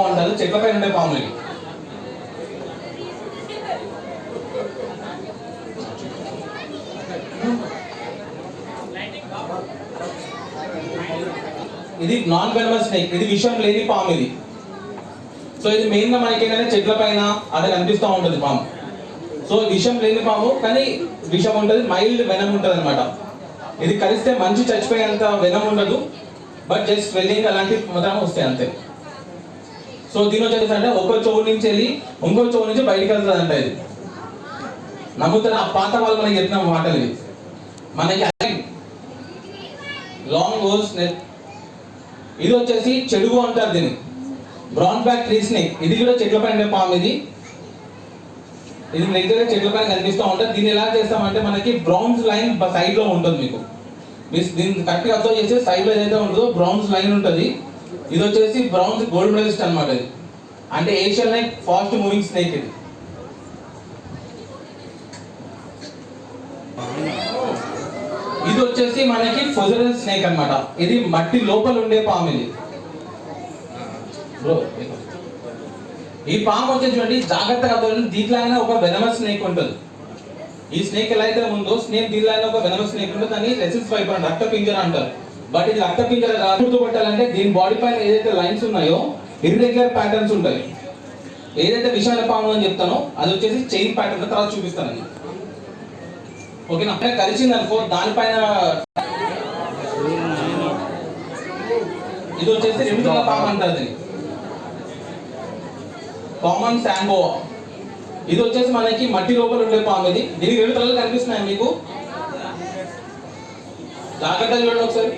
పాము అంటారు. చెట్లపై ఉండే పాములు ఇవి. ఇది నాన్ వెనమస్ స్నేక్ ఇది విషం లేని పాము ఇది. సో ఇది మెయిన్గా మనకి ఏంటంటే చెట్ల పైన అది కనిపిస్తూ ఉంటుంది పాము. సో విషం లేని పాము కానీ విషం ఉంటుంది మైల్డ్ వెనం ఉంటుంది అనమాట ఇది కలిస్తే మంచి చచ్చిపోయేంత వెనం ఉండదు. బట్ జస్ట్ స్వెల్లింగ్ అలాంటి మొత్తం వస్తాయి అంతే. సో దీని వచ్చేసి అంటే ఒక చెవు నుంచి వెళ్ళి ఇంకో చెవు నుంచి బయటికి వెళ్తుంది అంట ఇది. నమ్ముతారు? ఆ పాత వాళ్ళు మనకి చెప్పిన మాటలు మనకి లాంగ్ హోల్స్ ఇది వచ్చేసి చెడుగు అంటారు దీన్ని. బ్రౌన్ బ్యాక్ ట్రీ స్నేక్ ఇది కూడా చెట్ల పైన పాము ఇది. ఇది దగ్గర చెట్ల పైన కనిపిస్తూ ఉంటుంది దీన్ని ఎలా చేస్తామంటే మనకి బ్రౌన్స్ లైన్ సైడ్లో ఉంటుంది మీకు. మీరు దీన్ని కరెక్ట్గా అబ్జర్వ్ చేస్తే సైడ్లో ఏదైతే ఉంటుందో బ్రౌన్స్ లైన్ ఉంటుంది. ఇది వచ్చేసి బ్రౌన్స్ గోల్డ్ మెడలిస్ట్ అనమాట ఇది. అంటే Asian like fast moving snake ఇది. ఇది వచ్చేసి మనకి ఫొజరల్ స్నేక్ అన్నమాట. ఇది మట్టి లోపల ఉండే పాము ఇది. ఈ పాము వచ్చేసి చూడండి జాగ్రత్తగా అర్థం దీంట్లోనే ఒక వెనమస్ స్నేక్ ఉంటుంది. ఈ స్నేక్ ఎలా అయితే ఉందో స్నేక్ దీనిలో ఒక వెనమస్ స్నేక్ ఉంటుంది దాన్ని రెసిస్ ఫైబర్ రక్త పింజర్ అంటారు. బట్ ఇది రక్త పింజర కాదు. గుర్తుపట్టాలంటే దీని బాడీ పైన ఏదైతే లైన్స్ ఉన్నాయో ఇర్రెగ్యులర్ ప్యాటర్న్స్ ఉంటాయి. ఏదైతే విషాల పాము అని చెప్తానో అది వచ్చేసి చైన్ ప్యాటర్న్ తర్వాత చూపిస్తానండి ఓకేనా? అంటే కలిసింది అనుకో దానిపైన ఇది వచ్చేసి రెమితుల పాము అంటారు దీన్ని. కామన్ శాంగో ఇది వచ్చేసి మనకి మట్టి లోపల ఉండే పాము ఇది. దీనికి రెండు తలలు కనిపిస్తున్నాయి మీకు? జాగ్రత్తగా చూడండి ఒకసారి.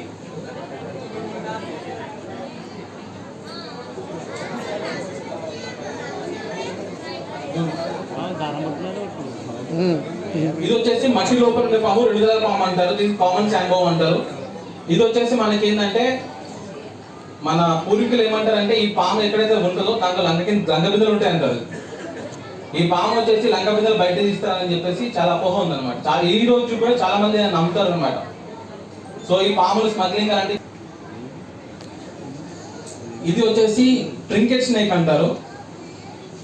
ఇది వచ్చేసి మట్టి లోపల ఉండే పాము రెండు వేల పాము అంటారు. దీనికి కామన్ శాంగో అంటారు. ఇది వచ్చేసి మనకి ఏంటంటే మన పూర్వీకులు ఏమంటారంటే ఈ పాము ఎక్కడైతే ఉంటుందో దాంట్లో లంకకి లంక బిందెలు ఉంటాయి అంటారు. ఈ పాము వచ్చేసి లంక బిందెలు బయట తీస్తారని చెప్పేసి చాలా అపోహ ఉందన్నమాట. చాలా ఈ రోజు కూడా చాలా మంది నమ్ముతారు అనమాట సో ఈ పాములు స్మగ్లింగ్ అలాంటి ఇది వచ్చేసి ట్రింకెట్ స్నేక్ అంటారు.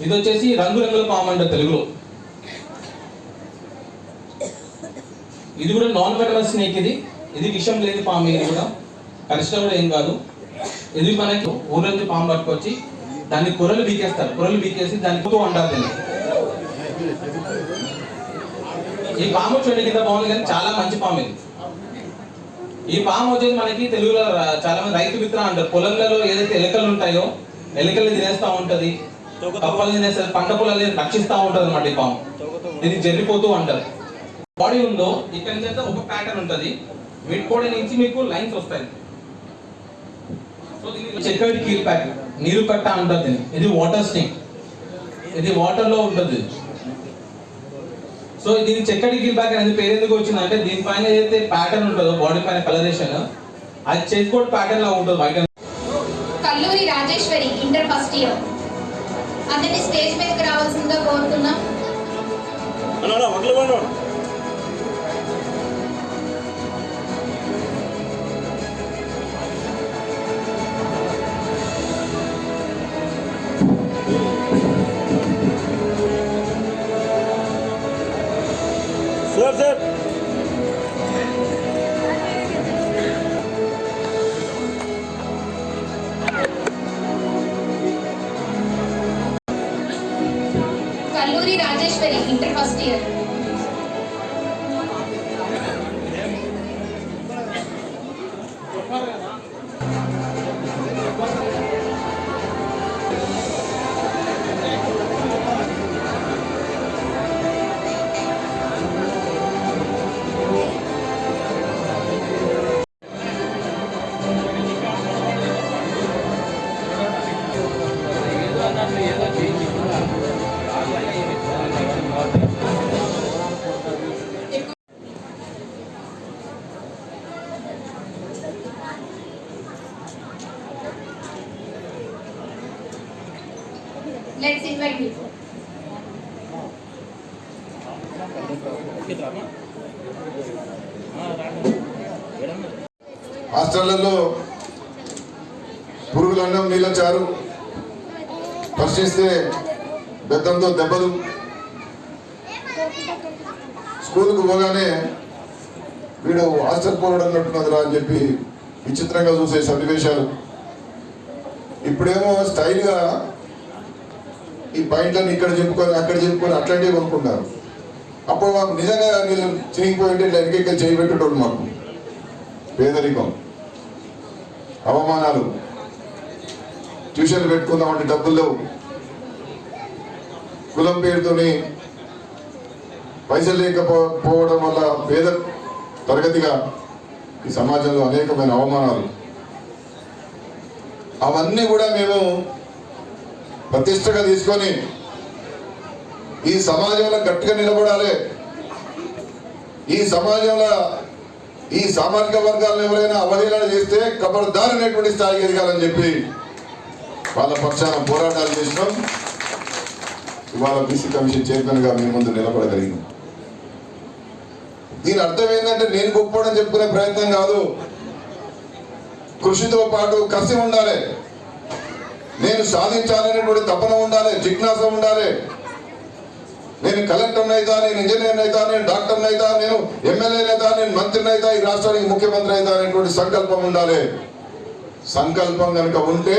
ఇది వచ్చేసి రంగురంగుల పాము అంటారు తెలుగులో. ఇది కూడా నాన్ వెనమస్ స్నేక్ ఇది. ఇది విషం లేని పాము ఇది కూడా. కరిష్ట కూడా ఏం కాదు. ఇది మనకి ఊరంది పాము పట్టుకొచ్చి దాన్ని కూరలు బీకేస్తారు కూరలు బీకేసి దాన్ని కుతో అంటారు దీన్ని. ఈ పాము చూడండి కింద బాగుంది కానీ చాలా మంచి పాము ఇది. ఈ పాము వచ్చేసి మనకి తెలుగులో చాలా మంది రైతు మిత్ర అంటారు. పొలంలలో ఏదైతే ఎలుకలు ఉంటాయో ఎలుకలు తినేస్తా ఉంటుంది. కప్పలు తినేస్తుంది పంట పొలాలు రక్షిస్తా ఉంటది అన్నమాట ఈ పాము. దీన్ని జరిగిపోతూ అంటారు. బాడీ ఉందో ఇక్కడ నుంచి అయితే ఒక ప్యాటర్న్ ఉంటది. మిడ్ బాడీ నుంచి మీకు లైన్స్ వస్తాయి. సో దీన్ని చెక్కడి కీల్ ప్యాక్ నీరు కట్ట దీన్ని. ఇది వాటర్ స్నేక్ ఇది వాటర్లో ఉంటుంది. సో దీని చెక్కడి కీల్ ప్యాక్ అనేది పేరు ఎందుకు వచ్చిందంటే దీనిపైన ఏదైతే ప్యాటర్న్ ఉంటుందో బాడీ పైన కలరేషన్ అది బోర్డ్ ప్యాటర్న్ లా ఉంటుంది white Kalluri Rajeshwari inter first year అందరినీ స్టేజ్ మీదకి రావాల్సిందిగా కోరుతున్నాం. అన్నాడా? ఒకళ్ళు Let's invite him. హాస్టళ్ళలో పురుగులు అన్నం నీళ్ళ చారు ప్రశ్నిస్తే బెత్తంతో దెబ్బలు స్కూల్కు పోగానే వీడు హాస్టల్ పోవడం అన్నట్టున్నదిరా అని చెప్పి విచిత్రంగా చూసే సన్నివేశాలు ఇప్పుడేమో స్టైల్గా ఈ పాయింట్లను ఇక్కడ చెప్పుకొని అక్కడ చెప్పుకొని అట్లాంటివి కొనుక్కున్నారు అప్పుడు మాకు నిజంగా నేను చినిగిపోయి ఉంటే ఇట్లా వెనకెక్క చేయబెట్టేటోళ్ళు మాకు. పేదరికం. అవమానాలు. ట్యూషన్లు పెట్టుకుందామంటే డబ్బులు లేవు. కులం పేరుతోని పైసలు లేకపోవడం వల్ల పేద తరగతిగా ఈ సమాజంలో అనేకమైన అవమానాలు. అవన్నీ కూడా మేము ప్రతిష్టగా తీసుకొని ఈ సమాజంలో గట్టిగా నిలబడాలి. ఈ సమాజంలో ఈ సామాజిక వర్గాలను ఎవరైనా అవహేళన చేస్తే కబర్దారనేటువంటి స్థాయికి ఎదగాలని చెప్పి వాళ్ళ పక్షాన పోరాటాలు చేసినాం. ఇవాళ బీసీ కమిషన్ చైర్మన్గా మీ ముందు నిలబడగలిగింది దీని అర్థం ఏంటంటే నేను గొప్పడని చెప్పుకునే ప్రయత్నం కాదు. కృషితో పాటు కసి ఉండాలి. నేను సాధించాలనేటువంటి తపన ఉండాలి జిజ్ఞాస ఉండాలి. నేను కలెక్టర్ అయితా నేను ఇంజనీర్ అయితా నేను డాక్టర్ అయితా నేను ఎమ్మెల్యే అయితా నేను మంత్రిని అయితా ఈ రాష్ట్రానికి ముఖ్యమంత్రి అయితా అనేటువంటి సంకల్పం ఉండాలి. సంకల్పం కనుక ఉంటే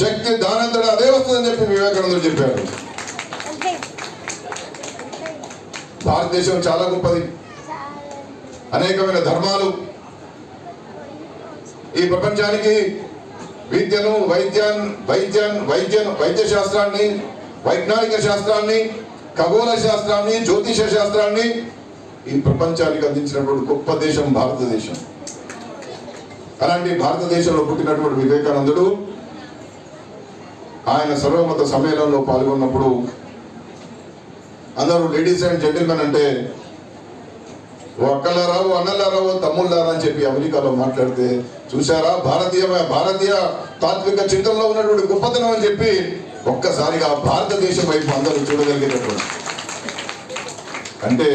శక్తి దానంతట అదే వస్తుందని చెప్పి వివేకానందుడు చెప్పారు భారతదేశం చాలా గొప్పది. అనేకమైన ధర్మాలు ఈ ప్రపంచానికి విద్యను వైద్యం వైద్యం వైద్య వైద్య శాస్త్రాన్ని వైజ్ఞానిక శాస్త్రాన్ని ఖగోళ శాస్త్రాన్ని జ్యోతిష శాస్త్రాన్ని ఈ ప్రపంచానికి అందించినటువంటి గొప్ప దేశం భారతదేశం. అలాంటి భారతదేశంలో పుట్టినటువంటి వివేకానందుడు ఆయన సర్వమత సమ్మేళనంలో పాల్గొన్నప్పుడు అందరూ లేడీస్ అండ్ జెంటిల్మెన్ అంటే ఓ అన్నలరావు తమ్ముళ్ళారా అని చెప్పి అమెరికాలో మాట్లాడితే చూసారా భారతీయ భారతీయ తాత్విక చింతనలో ఉన్నటువంటి గొప్పతనం అని చెప్పి ఒక్కసారిగా భారతదేశం వైపు అందరూ చూడగలిగేటటువంటి. అంటే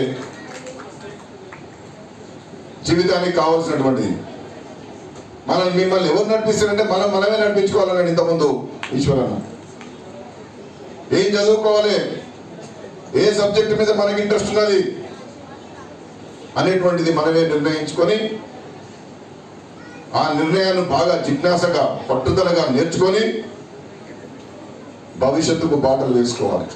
జీవితానికి కావాల్సినటువంటిది మనం మిమ్మల్ని ఎవరు నడిపిస్తారంటే మనం మనమే నడిపించుకోవాలన్నాడు ఇంతకుముందు ఈశ్వరన్న. ఏం చదువుకోవాలి? ఏ సబ్జెక్ట్ మీద మనకి ఇంట్రెస్ట్ ఉన్నది? అనేటువంటిది మనమే నిర్ణయించుకొని ఆ నిర్ణయాన్ని బాగా జిజ్ఞాసగా పట్టుదలగా నేర్చుకొని భవిష్యత్తుకు బాటలు వేసుకోవాలి.